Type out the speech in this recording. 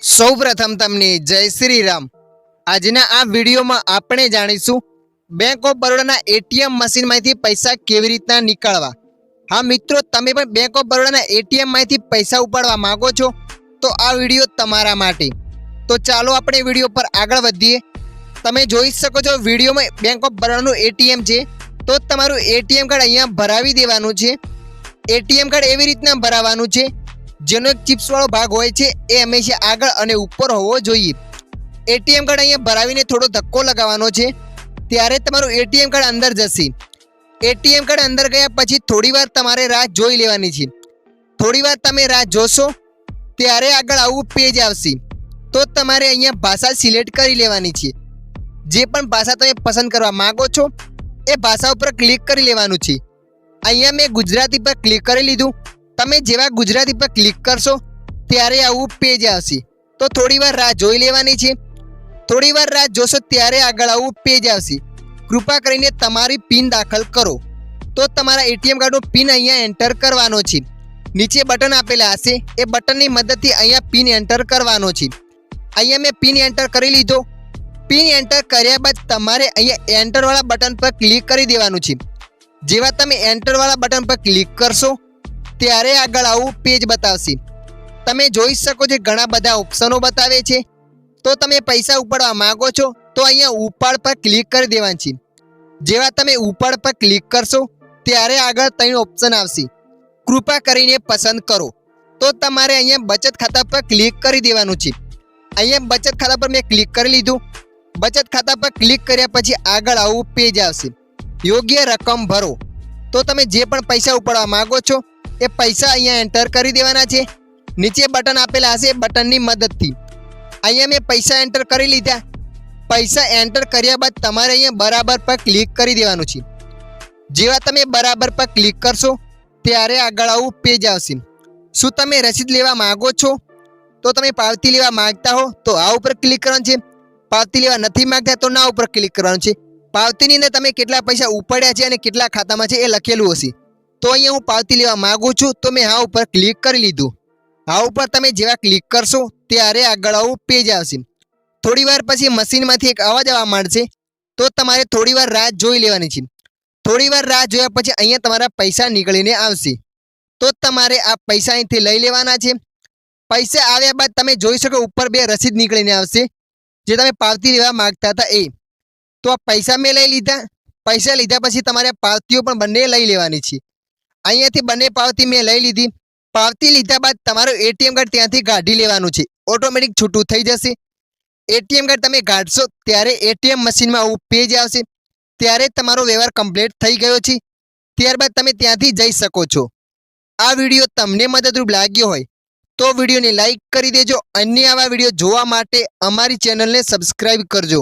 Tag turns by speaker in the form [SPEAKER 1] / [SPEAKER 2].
[SPEAKER 1] સૌ પ્રથમ તમને જય શ્રી રામ આજના આ વિડીયોમાં આપણે જાણીશું બેંક ઓફ બરોડાના એટીએમ મશીનમાંથી પૈસા કેવી રીતના નીકાળવા? હા મિત્રો, તમે પણ બેંક ઓફ બરોડાના એટીએમમાંથી પૈસા ઉપાડવા માંગો છો? તો આ વીડિયો તમારા માટે. તો ચાલો આપણે વીડિયો પર આગળ વધીએ. તમે જોઈ શકો છો, વિડીયોમાં બેંક ઓફ બરોડાનું એટીએમ છે. તો તમારું એટીએમ કાર્ડ અહીંયા ભરાવી દેવાનું છે. એટીએમ કાર્ડ એવી રીતના ભરાવાનું છે જેનો એક ચિપ્સવાળો ભાગ હોય છે, એ હંમેશા આગળ અને ઉપર હોવો જોઈએ. એટીએમ કાર્ડ અહીંયા ભરાવીને થોડો ધક્કો લગાવવાનો છે. ત્યારે તમારું એટીએમ કાર્ડ અંદર જશે. એટીએમ કાર્ડ અંદર ગયા પછી થોડીવાર તમારે રાહ જોઈ લેવાની છે. થોડીવાર તમે રાહ જોશો, ત્યારે આગળ આવું પેજ આવશે. તો તમારે અહીંયા ભાષા સિલેક્ટ કરી લેવાની છે. જે પણ ભાષા તમે પસંદ કરવા માગો છો, એ ભાષા ઉપર ક્લિક કરી લેવાનું છે. અહીંયા મેં ગુજરાતી પર ક્લિક કરી લીધું. તમે જેવા ગુજરાતી પર ક્લિક કરશો, ત્યારે આવું પેજ આવશે. તો થોડી વાર રાહ જોઈ લેવાની છે. થોડી વાર રાહ જોશો, ત્યારે આગળ આવું પેજ આવશે. કૃપા કરીને તમારી પિન દાખલ કરો. તો તમારા એટીએમ કાર્ડનો પિન અહીંયા એન્ટર કરવાનો છે. નીચે બટન આપેલા હશે. એ બટનની મદદથી અહીંયા પિન એન્ટર કરવાનો છે. અહીંયા મેં પિન એન્ટર કરી લીધો. પિન એન્ટર કર્યા બાદ તમારે અહીંયા એન્ટરવાળા બટન પર ક્લિક કરી દેવાનું છે. જેવા તમે એન્ટરવાળા બટન પર ક્લિક કરશો ત્યારે આગળ આવું પેજ બતાવશે. તમે જોઈ શકો છો ઘણા બધા ઓપ્શનો બતાવે છે. તો તમે પૈસા ઉપાડવા માંગો છો, તો અહીંયા ઉપાડ પર ક્લિક કરી દેવાનું છે. જેવા તમે ઉપાડ પર ક્લિક કરશો, ત્યારે આગળ ત્રણ ઓપ્શન આવશે. કૃપા કરીને પસંદ કરો. તો તમારે અહીંયા બચત ખાતા પર ક્લિક કરી દેવાનું છે. અહીંયા બચત ખાતા પર મેં ક્લિક કરી લીધું. બચત ખાતા પર ક્લિક કર્યા પછી આગળ આવું પેજ આવશે. યોગ્ય રકમ ભરો. તો તમે જે પણ પૈસા ઉપાડવા માગો છો એ પૈસા અહીંયા એન્ટર કરી દેવાના છે. નીચે બટન આપેલા હશે બટનની મદદથી. અહીંયા મેં પૈસા એન્ટર કરી લીધા. પૈસા એન્ટર કર્યા બાદ તમારે અહીંયા બરાબર પર ક્લિક કરી દેવાનું છે. જેવા તમે બરાબર પર ક્લિક કરશો, ત્યારે આગળ આવું પેજ આવશે. શું તમે રસીદ લેવા માંગો છો? તો તમે પાવતી લેવા માંગતા હો, તો આ ઉપર ક્લિક કરવાનું છે. પાવતી લેવા નથી માંગતા, તો ના ઉપર ક્લિક કરવાનું છે. પાવતીની અંદર તમે કેટલા પૈસા ઉપાડ્યા છે અને કેટલા ખાતામાં છે એ લખેલું હશે. તો અહીંયા હું પાવતી લેવા માગું છું, તો મેં હા ઉપર ક્લિક કરી લીધું. હા ઉપર તમે જેવા ક્લિક કરશો, ત્યારે આગળ આવું પેજ આવશે. થોડીવાર પછી મશીનમાંથી એક અવાજ આવવા માંડશે, તો તમારે થોડી વાર રાહ જોઈ લેવાની છે. થોડી વાર રાહ જોયા પછી અહીંયા તમારા પૈસા નીકળીને આવશે. તો તમારે આ પૈસા અહીંથી લઈ લેવાના છે. પૈસા આવ્યા બાદ તમે જોઈ શકો ઉપર બે રસીદ નીકળીને આવશે, જે તમે પાવતી લેવા માગતા હતા એ. તો આ પૈસા મેં લઈ લીધા. પૈસા લીધા પછી તમારે પાવતીઓ પણ બંને લઈ લેવાની છે. અહીંયાથી બંને પાવતી મેં લઈ લીધી. પાવતી લીધા બાદ તમારું એટીએમ કાર્ડ ત્યાંથી કાઢી લેવાનું છે. ઓટોમેટિક છૂટું થઈ જશે. એટીએમ કાર્ડ તમે કાઢશો ત્યારે એટીએમ મશીનમાં આવું પેજ આવશે. ત્યારે તમારો વ્યવહાર કમ્પ્લીટ થઈ ગયો છે. ત્યારબાદ તમે ત્યાંથી જઈ શકો છો. આ વીડિયો તમને મદદરૂપ લાગ્યો હોય તો વિડીયોને લાઇક કરી દેજો. અન્ય આવા વીડિયો જોવા માટે અમારી ચેનલને સબસ્ક્રાઈબ કરજો.